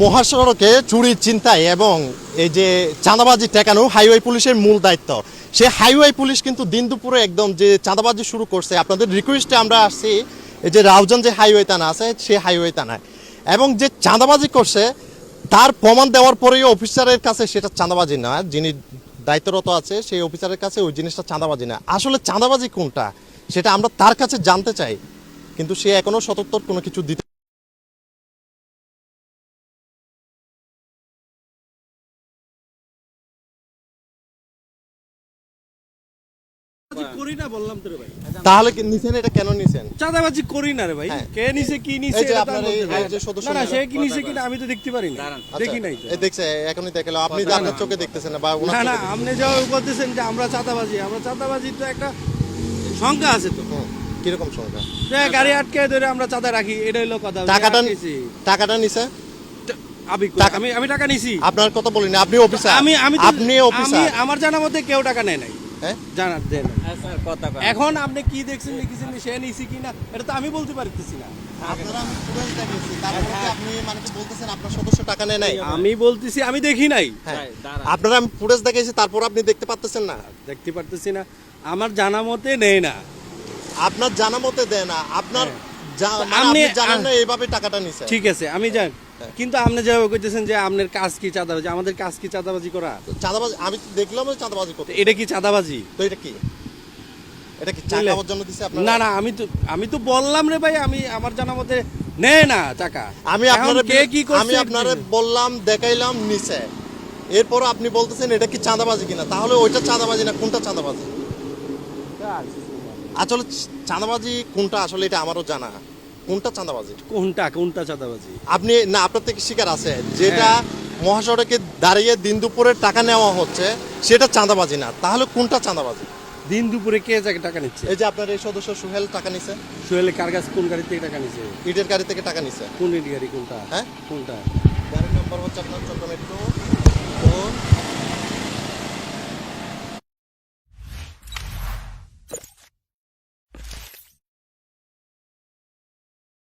মহাসড়কে চুরির চিন্তায় এবং এই যে চাঁদাবাজি ঠেকানো হাইওয়ে পুলিশের মূল দায়িত্ব। সে হাইওয়ে পুলিশ কিন্তু দিন দুপুরে একদম যে চাঁদাবাজি শুরু করছে, আপনাদের রিকোয়েস্টে আমরা আসছি, এই যে রাউজান যে হাইওয়ে থানা আছে, সে হাইওয়ে থানায়। এবং যে চাঁদাবাজি করছে, তার প্রমাণ দেওয়ার পরেও অফিসারের কাছে সেটা চাঁদাবাজি না, যিনি দায়িত্বরত আছে, সেই অফিসারের কাছে ওই জিনিসটা চাঁদাবাজি না। আসলে চাঁদাবাজি কোনটা, সেটা আমরা তার কাছে জানতে চাই, কিন্তু সে এখনও সতর্ক কোনো কিছু দিতে করি না বললাম তো রে ভাই। তাহলে কি নিছেন? এটা কেন নিছেন? চাঁদাবাজি করি না রে ভাই। হ্যাঁ। কে নিছে কি নিছে এটা তো আমি এই- বলতে পারি এই যে না। না না সে কি নিছে কি আমি তো দেখতে পারি না। দেখি নাই তো। আচ্ছা, দেখছে এখনই দেখাল আপনি তো আপনার চোখে দেখতেছেন বা না না আপনি যা বলতেছেন যে আমরা চাঁদাবাজি আমরা চাঁদাবাজি তো একটা সংখ্যা আছে তো। কীরকম সংখ্যা? গাড়ি আটকে ধরে আমরা চাঁদা রাখি এটা হলো কথা। টাকাটা। টাকাটা নিছে? আমি আমি টাকা নিছি। আপনার কথা বলিনি আপনি অফিসার আমি আমি আপনি আমি অফিসার আমার জানা মতে কেউ টাকা নেয় নাই। হ্যাঁ? কয়। এখন আপনি কি দেখছেন লিখেছেন সে নিছি কি না এটা তো আমি বলতে পারতেছি না। আমি মানে কি বলতেছেন আপনার সদস্য টাকা নেয় নাই? আমি বলতেছি আমি দেখি নাই। হ্যাঁ। আপনারা আমি ফুটেজ দেখিয়েছি তারপর আপনি দেখতে পাচ্তেছেন না? দেখতে পারতেছি না আমার জানা মতে নেই না। আপনার জানা মতে দেয় না আপনার মানে আপনি আপনি- জানেন না এইভাবে টাকাটা নিছে। ঠিক আছে আমি জান। কিন্তু আপনি যেভাবে কইতেছেন যে আপনার কাজ কি চাঁদাবাজি? আমাদের কাজ কি চাঁদাবাজি করা? চাঁদাবাজি আমি দেখলাম চাঁদাবাজি করতে এটা কি চাঁদাবাজি? তো এটা কি? এটা কি চা বুঝলে? খাওয়ার জন্য দিছে আপনার? না না আমি তো আমি তো বললাম রে ভাই আমি আমার জানা মতে নেয় না টাকা আমি আপনার কে কি করছে? আমি আপনার বললাম দেখাইলাম নিচে। এরপর আপনি বলতেছেন এটা কি চাঁদাবাজি কিনা? তাহলে ওইটা চাঁদাবাজি না কোনটা চাঁদাবাজি। আসলে চাঁদাবাজি কোনটা আসলে এটা আমারও জানা। কোনটা চাঁদাবাজি? কোনটা কোনটা চাঁদাবাজি? আপনি না আপনার থেকে শিকার আছে। যেটা হ্যাঁ। মহাসড়কে দাঁড়িয়ে দিন দুপুরে টাকা নেওয়া হচ্ছে সেটা চাঁদাবাজি না। তাহলে কোনটা চাঁদাবাজি? দিন দুপুরে কে যাকে টাকা নিচ্ছে? এই যে আপনার এই সদস্য সুহেল টাকা নিছে। সোহেলে কার কাছে কোন গাড়ি থেকে টাকা নিচ্ছে ইটের গাড়ি থেকে টাকা নিছে। কোন ইট গাড়ি কোনটা? হ্যাঁ? কোনটা? গাড়ির নাম্বার হচ্ছে আপনার চট্টগ্রাম মেট্রো ফোর